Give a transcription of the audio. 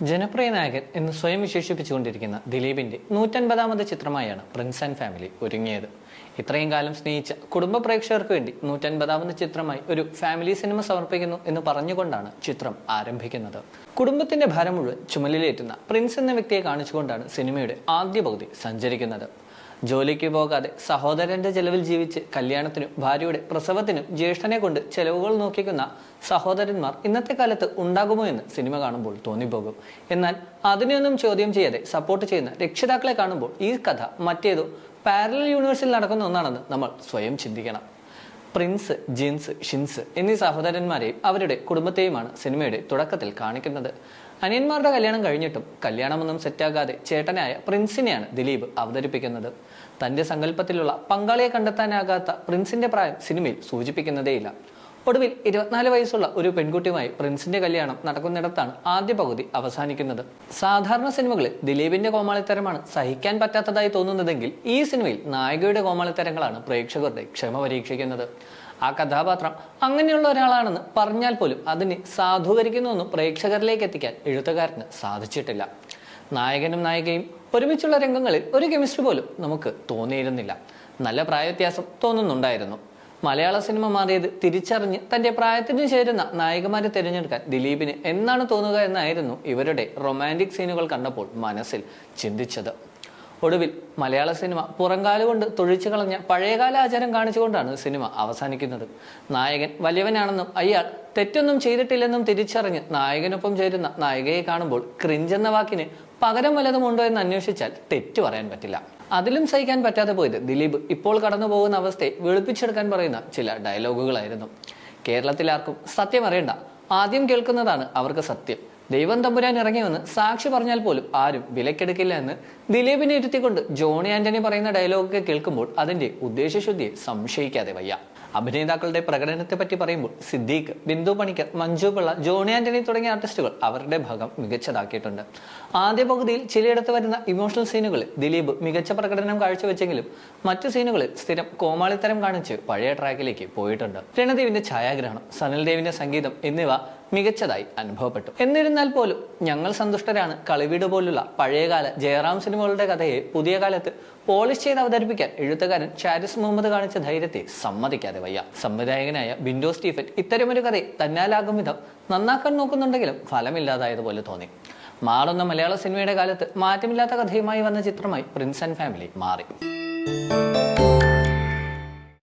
ജനപ്രിയ നായകൻ എന്ന് സ്വയം വിശേഷിപ്പിച്ചുകൊണ്ടിരിക്കുന്ന ദിലീപിന്റെ നൂറ്റൻപതാമത് ചിത്രമായാണ് പ്രിൻസ് ആൻഡ് ഫാമിലി ഒരുങ്ങിയത്. ഇത്രയും കാലം സ്നേഹിച്ച കുടുംബ പ്രേക്ഷകർക്ക് വേണ്ടി നൂറ്റൻപതാമത് ചിത്രമായി ഒരു ഫാമിലി സിനിമ സമർപ്പിക്കുന്നു എന്ന് പറഞ്ഞുകൊണ്ടാണ് ചിത്രം ആരംഭിക്കുന്നത്. കുടുംബത്തിന്റെ ഭാരം മുഴുവൻ ചുമലിലേറ്റുന്ന പ്രിൻസ് എന്ന വ്യക്തിയെ കാണിച്ചുകൊണ്ടാണ് സിനിമയുടെ ആദ്യ പകുതി സഞ്ചരിക്കുന്നത്. ജോലിക്ക് പോകാതെ സഹോദരന്റെ ചെലവിൽ ജീവിച്ച് കല്യാണത്തിനും ഭാര്യയുടെ പ്രസവത്തിനും ജ്യേഷ്ഠനെ കൊണ്ട് ചെലവുകൾ നോക്കിക്കുന്ന സഹോദരന്മാർ ഇന്നത്തെ കാലത്ത് ഉണ്ടാകുമോ എന്ന് സിനിമ കാണുമ്പോൾ തോന്നിപ്പോകും. എന്നാൽ അതിനെയൊന്നും ചോദ്യം ചെയ്യാതെ സപ്പോർട്ട് ചെയ്യുന്ന രക്ഷിതാക്കളെ കാണുമ്പോൾ ഈ കഥ മറ്റേതോ പാരലൽ യൂണിവേഴ്സിൽ നടക്കുന്ന ഒന്നാണെന്ന് നമ്മൾ സ്വയം ചിന്തിക്കണം. പ്രിൻസ് ജിൻസ് ഷിൻസ് എന്നീ സഹോദരന്മാരെയും അവരുടെ കുടുംബത്തെയുമാണ് സിനിമയുടെ തുടക്കത്തിൽ കാണിക്കുന്നത്. അനിയന്മാരുടെ കല്യാണം കഴിഞ്ഞിട്ടും കല്യാണമൊന്നും സെറ്റാകാതെ ചേട്ടനായ പ്രിൻസിനെയാണ് ദിലീപ് അവതരിപ്പിക്കുന്നത്. തന്റെ സങ്കല്പത്തിലുള്ള പങ്കാളിയെ കണ്ടെത്താനാകാത്ത പ്രിൻസിന്റെ പ്രായം സിനിമയിൽ സൂചിപ്പിക്കുന്നതേയില്ല. ഒടുവിൽ ഇരുപത്തിനാല് വയസ്സുള്ള ഒരു പെൺകുട്ടിയുമായി പ്രിൻസിന്റെ കല്യാണം നടക്കുന്നിടത്താണ് ആദ്യ പകുതി അവസാനിക്കുന്നത്. സാധാരണ സിനിമകളിൽ ദിലീപിന്റെ കോമാളിത്തരമാണ് സഹിക്കാൻ പറ്റാത്തതായി തോന്നുന്നതെങ്കിൽ ഈ സിനിമയിൽ നായികയുടെ കോമാളിത്തരങ്ങളാണ് പ്രേക്ഷകരുടെ ക്ഷമ പരീക്ഷിക്കുന്നത്. ആ കഥാപാത്രം അങ്ങനെയുള്ള ഒരാളാണെന്ന് പറഞ്ഞാൽ പോലും അതിനെ സാധൂകരിക്കുന്നൊന്നും പ്രേക്ഷകരിലേക്ക് എത്തിക്കാൻ എഴുത്തുകാരന് സാധിച്ചിട്ടില്ല. നായകനും നായികയും ഒരുമിച്ചുള്ള രംഗങ്ങളിൽ ഒരു കെമിസ്ട്രി പോലും നമുക്ക് തോന്നിയിരുന്നില്ല. നല്ല പ്രായവ്യത്യാസം തോന്നുന്നുണ്ടായിരുന്നു. മലയാള സിനിമ മാറിയത് തിരിച്ചറിഞ്ഞ് തന്റെ പ്രായത്തിന് ചേരുന്ന നായികമാരെ തിരഞ്ഞെടുക്കാൻ ദിലീപിന് എന്നാണ് തോന്നുക എന്നായിരുന്നു ഇവരുടെ റൊമാന്റിക് സീനുകൾ കണ്ടപ്പോൾ മനസ്സിൽ ചിന്തിച്ചത്. ഒടുവിൽ മലയാള സിനിമ പുറംകാലുകൊണ്ട് തൊഴിച്ചു കളഞ്ഞ പഴയകാല ആചാരം കാണിച്ചുകൊണ്ടാണ് സിനിമ അവസാനിക്കുന്നത്. നായകൻ വലിയവനാണെന്നും അയാൾ തെറ്റൊന്നും ചെയ്തിട്ടില്ലെന്നും തിരിച്ചറിഞ്ഞ് നായകനൊപ്പം ചേരുന്ന നായികയെ കാണുമ്പോൾ ക്രിഞ്ചെന്ന വാക്കിന് പകരം വല്ലതും ഉണ്ടോ എന്ന് അന്വേഷിച്ചാൽ തെറ്റു പറയാൻ പറ്റില്ല. അതിലും സഹിക്കാൻ പറ്റാതെ പോയത് ദിലീപ് ഇപ്പോൾ കടന്നു പോകുന്ന അവസ്ഥയെ വെളുപ്പിച്ചെടുക്കാൻ പറയുന്ന ചില ഡയലോഗുകളായിരുന്നു. കേരളത്തിലാർക്കും സത്യം അറിയണ്ട. ആദ്യം കേൾക്കുന്നതാണ് അവർക്ക് സത്യം. ദൈവം തമ്പുരാൻ ഇറങ്ങിയെന്ന് സാക്ഷി പറഞ്ഞാൽ പോലും ആരും വിലക്കെടുക്കില്ല എന്ന് ദിലീപിനെ ഇരുത്തിക്കൊണ്ട് ജോണി ആന്റണി പറയുന്ന ഡയലോഗൊക്കെ കേൾക്കുമ്പോൾ അതിന്റെ ഉദ്ദേശശുദ്ധിയെ സംശയിക്കാതെ വയ്യ. അഭിനേതാക്കളുടെ പ്രകടനത്തെ പറ്റി പറയുമ്പോൾ സിദ്ദീഖ് ബിന്ദു പണിക്കർ മഞ്ജു പിള്ള ജോണി ആന്റണി തുടങ്ങിയ ആർട്ടിസ്റ്റുകൾ അവരുടെ ഭാഗം മികച്ചതാക്കിയിട്ടുണ്ട്. ആദ്യ പകുതിയിൽ ചിലയിടത്ത് വരുന്ന ഇമോഷണൽ സീനുകളിൽ ദിലീപ് മികച്ച പ്രകടനം കാഴ്ചവെച്ചെങ്കിലും മറ്റു സീനുകളിൽ സ്ഥിരം കോമാളിത്തരം കാണിച്ച് പഴയ ട്രാക്കിലേക്ക് പോയിട്ടുണ്ട്. രണദേവിന്റെ ഛായാഗ്രഹണം സനൽദേവിന്റെ സംഗീതം എന്നിവ മികച്ചതായി അനുഭവപ്പെട്ടു. എന്നിരുന്നാൽ പോലും ഞങ്ങൾ സന്തുഷ്ടരാണ്. കളിവീട് പോലുള്ള പഴയകാല ജയറാം സിനിമകളുടെ കഥയെ പുതിയ കാലത്ത് പോളിഷ് ചെയ്ത് അവതരിപ്പിക്കാൻ എഴുത്തുകാരൻ ഷാരിസ് മുഹമ്മദ് കാണിച്ച ധൈര്യത്തെ സമ്മതിക്കാതെ വയ്യ. സംവിധായകനായ ബിൻഡോ സ്റ്റീഫൻ ഇത്തരമൊരു കഥയെ തന്നാലാകും വിധം നന്നാക്കാൻ നോക്കുന്നുണ്ടെങ്കിലും ഫലമില്ലാതായതുപോലെ തോന്നി. മാറുന്ന മലയാള സിനിമയുടെ കാലത്ത് മാറ്റമില്ലാത്ത കഥയുമായി വന്ന ചിത്രമായി പ്രിൻസ് ആൻഡ് ഫാമിലി മാറി.